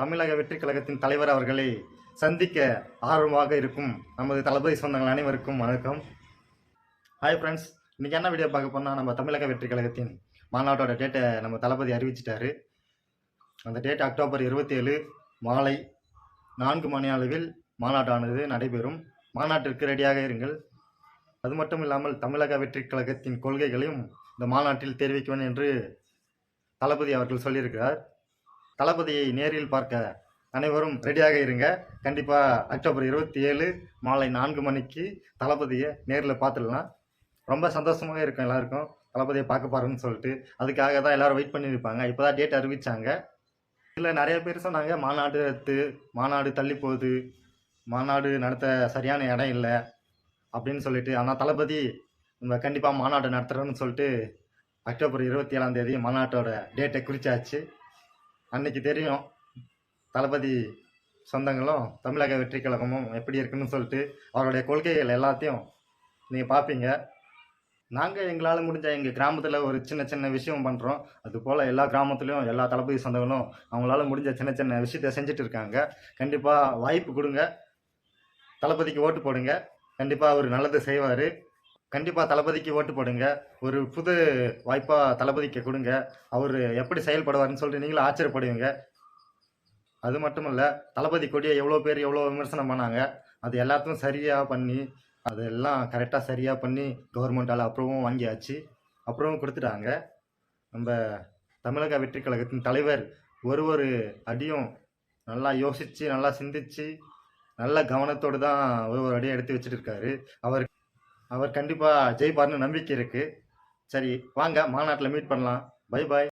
தமிழக வெற்றி கழகத்தின் தலைவர் அவர்களை சந்திக்க ஆர்வமாக இருக்கும் நமது தளபதி சொந்தங்கள் அனைவருக்கும் வணக்கம். ஹாய் ஃப்ரெண்ட்ஸ் இன்றைக்கி என்ன வீடியோ பார்க்க போனால் நம்ம தமிழக வெற்றி கழகத்தின் மாநாட்டோட டேட்டை நம்ம தளபதி அறிவிச்சிட்டாரு. அந்த டேட் அக்டோபர் இருபத்தி ஏழு மாலை நான்கு மணி அளவில் மாநாட்டானது நடைபெறும். மாநாட்டிற்கு ரெடியாக இருங்கள். அது மட்டும் இல்லாமல் தமிழக வெற்றி கழகத்தின் கொள்கைகளையும் இந்த மாநாட்டில் தெரிவிக்குவேன் என்று தளபதி அவர்கள் சொல்லியிருக்கிறார். தளபதியை நேரில் பார்க்க அனைவரும் ரெடியாக இருங்க. கண்டிப்பாக அக்டோபர் இருபத்தி ஏழு மாலை நான்கு மணிக்கு தளபதியை நேரில் பார்த்துடலாம். ரொம்ப சந்தோஷமாக இருக்கும் எல்லாருக்கும் தளபதியை பார்க்க பாருன்னு சொல்லிட்டு. அதுக்காக தான் எல்லாரும் வெயிட் பண்ணியிருப்பாங்க. இப்போ தான் டேட் அறிவிச்சாங்க. இல்லை நிறைய பேர் சொன்னாங்க மாநாடு எடுத்து மாநாடு தள்ளி போகுது மாநாடு நடத்த சரியான இடம் இல்லை அப்படின்னு சொல்லிட்டு. ஆனால் தளபதி நம்ம கண்டிப்பாக மாநாடு நடத்துகிறோன்னு சொல்லிட்டு அக்டோபர் இருபத்தி ஏழாம் தேதி மாநாட்டோட டேட்டை குறிச்சாச்சு. அன்னைக்கு தெரியும் தளபதி சொந்தங்களும் தமிழக வெற்றி கழகமும் எப்படி இருக்குன்னு சொல்லிட்டு அவருடைய கொள்கைகள் எல்லாத்தையும் நீங்கள் பார்ப்பீங்க நாங்கள் எங்களால் முடிஞ்ச எங்கள் கிராமத்தில் ஒரு சின்ன சின்ன விஷயம் பண்ணுறோம் அதுபோல் எல்லா கிராமத்துலேயும் எல்லா தளபதி சொந்தங்களும் அவங்களால முடிஞ்ச சின்ன சின்ன விஷயத்தை செஞ்சுட்டு இருக்காங்க. கண்டிப்பாக வாய்ப்பு கொடுங்க. தளபதிக்கு ஓட்டு போடுங்க. கண்டிப்பாக அவர் நல்லது செய்வார். கண்டிப்பாக தளபதிக்கு ஓட்டு போடுங்க. ஒரு புது வாய்ப்பாக தளபதிக்கு கொடுங்க. அவர் எப்படி செயல்படுவார்னு சொல்லிட்டு நீங்களும் ஆச்சரியப்படுவீங்க. அது மட்டும் இல்லை தளபதி கொடியை எவ்வளோ பேர் எவ்வளோ விமர்சனம் பண்ணாங்க. அது எல்லாத்தையும் சரியாக பண்ணி அதெல்லாம் கரெக்டாக சரியாக பண்ணி கவர்மெண்டால் அப்புறமும் வாங்கியாச்சு. அப்புறமும் கொடுத்துட்டாங்க. நம்ம தமிழக வெற்றி கழகத்தின் தலைவர் ஒரு ஒரு அடியும் நல்லா யோசித்து நல்லா சிந்திச்சு நல்ல கவனத்தோடு தான் ஒரு ஒரு அடியும் எடுத்து வச்சுட்டு இருக்காரு. அவர் அவர் கண்டிப்பாக ஜெயிப்பார்னு நம்பிக்கை இருக்குது சரி வாங்க மாநாட்டில் மீட் பண்ணலாம். Bye bye